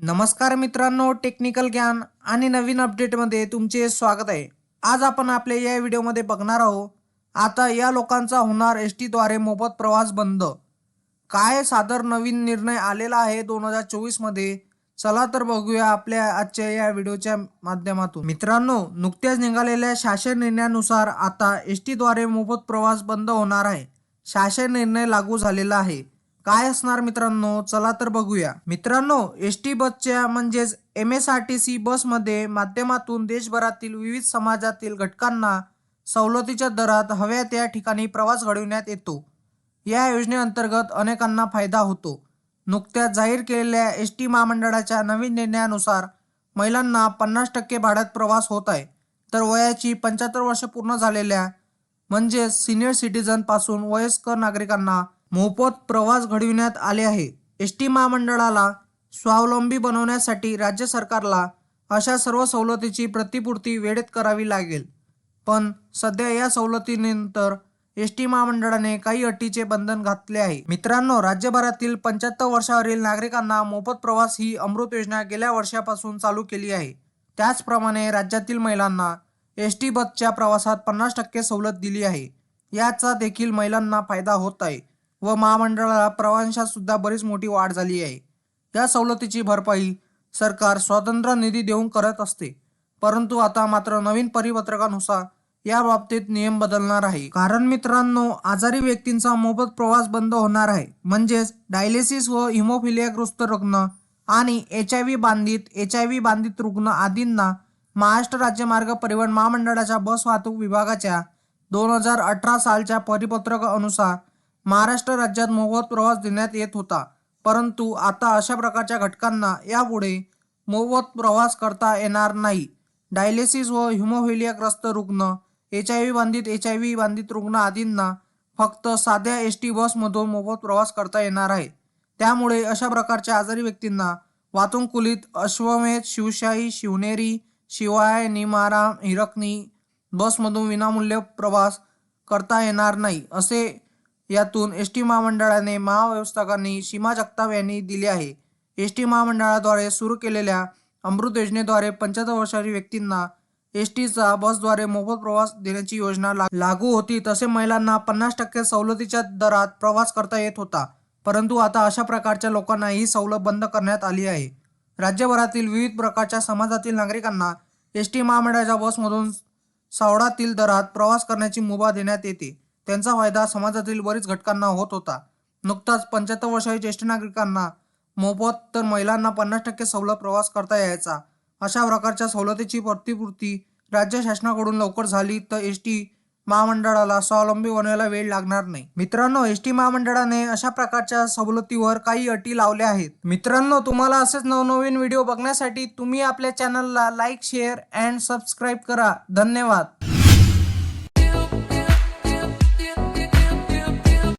नमस्कार मित्रांनो टेक्निकल ज्ञान आणि नवीन अपडेटमध्ये तुमचे स्वागत आहे. आज आपण आपल्या या व्हिडिओमध्ये बघणार आहोत आता या लोकांचा होणार एस टीद्वारे मोफत प्रवास बंद. काय सादर नवीन निर्णय आलेला आहे दोन हजार चोवीसमध्ये? चला तर बघूया आपल्या आजच्या या व्हिडिओच्या माध्यमातून. मित्रांनो नुकत्याच निघालेल्या शासन निर्णयानुसार आता एस टीद्वारे मोफत प्रवास बंद होणार आहे. शासन निर्णय लागू झालेला आहे. काय असणार मित्रांनो? चला तर बघूया. मित्रांनो एस टी बसच्या म्हणजेच M S R T C बसमध्ये माध्यमातून देशभरातील विविध समाजातील घटकांना सवलतीच्या दरात हव्या त्या ठिकाणी प्रवास घडविण्यात येतो. या योजनेअंतर्गत अनेकांना फायदा होतो. नुकत्याच जाहीर केलेल्या एस टी महामंडळाच्या नवीन निर्णयानुसार महिलांना पन्नास टक्के भाड्यात प्रवास होत आहे. तर वयाची पंच्याहत्तर वर्ष पूर्ण झालेल्या म्हणजेच सिनियर सिटीजनपासून वयस्कर नागरिकांना मोफत प्रवास घडविण्यात आले आहे. एस टी महामंडळाला स्वावलंबी बनवण्यासाठी राज्य सरकारला अशा सर्व सवलतीची प्रतिपूर्ती वेळेत करावी लागेल. पण सध्या या सवलतीनंतर एस टी महामंडळाने काही अटीचे बंधन घातले आहे. मित्रांनो राज्यभरातील पंच्याहत्तर वर्षावरील नागरिकांना मोफत प्रवास ही अमृत योजना गेल्या वर्षापासून चालू केली आहे. त्याचप्रमाणे राज्यातील महिलांना एस टी बसच्या प्रवासात पन्नास टक्के सवलत दिली आहे. याचा देखील महिलांना फायदा होत आहे. व महामंडळाला प्रवाशात सुद्धा बरीच मोठी वाढ झाली आहे. या सवलतीची भरपाई सरकार स्वतंत्र निधी देऊन करत असते. परंतु आता मात्र नवीन परिपत्रकानुसार या बाबतीत नियम बदलणार आहे. कारण मित्रांनो आजारी व्यक्तींचा मोफत प्रवास बंद होणार आहे. म्हणजेच डायलिसिस व हिमोफिलियाग्रस्त रुग्ण आणि एच आय व्ही बांधित एच आय व्ही बांधित रुग्ण आदींना महाराष्ट्र राज्य मार्ग परिवहन महामंडळाच्या बस वाहतूक विभागाच्या दोन हजार अठरा सालच्या परिपत्रकानुसार महाराष्ट्र राज्यात मोफत प्रवास देण्यात येत होता. परंतु आता अशा प्रकारच्या घटकांना यापुढे मोफत प्रवास करता येणार नाही. डायलिसिस व हिमोफिलियाग्रस्त रुग्ण एच आय व्ही बाधित एच आय व्ही बाधित रुग्ण आदींना फक्त साध्या एस टी बसमधून मोफत प्रवास करता येणार आहे. त्यामुळे अशा प्रकारच्या आजारी व्यक्तींना वातुंकुलीत अश्वमेध शिवशाही शिवनेरी शिवाय निमाराम हिरकणी बसमधून विनामूल्य प्रवास करता येणार नाही असे यातून एस टी महामंडळाने महाव्यवस्थापकांनी सीमा जगताप यांनी दिली आहे. एस टी महामंडळाद्वारे सुरू केलेल्या अमृत योजनेद्वारे पंच्याहत्तर वर्षाच्या व्यक्तींना एस टीचा बसद्वारे मोफत प्रवास देण्याची योजना लागू होती. तसे महिलांना पन्नास टक्के सवलतीच्या दरात प्रवास करता येत होता. परंतु आता अशा प्रकारच्या लोकांना ही सवलत बंद करण्यात आली आहे. राज्यभरातील विविध प्रकारच्या समाजातील नागरिकांना एस टी महामंडळाच्या बसमधून सावडातील दरात प्रवास करण्याची मुभा देण्यात येते. त्यांचा फायदा समाजातील बरीच घटकांना होत होता. नुकताच पंच्याहत्तर वर्षाच्या ज्येष्ठ नागरिकांना मोफत तर महिलांना पन्नास टक्के सवलत प्रवास करता यायचा. अशा प्रकारच्या सवलतीची प्रतिपूर्ती राज्य शासनाकडून लवकर झाली तर एस टी महामंडळाला स्वावलंबी बनवायला वेळ लागणार नाही. मित्रांनो एस टी महामंडळाने अशा प्रकारच्या सवलतीवर काही अटी लावल्या आहेत. मित्रांनो तुम्हाला असेच नवनवीन व्हिडिओ बघण्यासाठी तुम्ही आपल्या चॅनलला लाईक शेअर अँड सबस्क्राईब करा. धन्यवाद.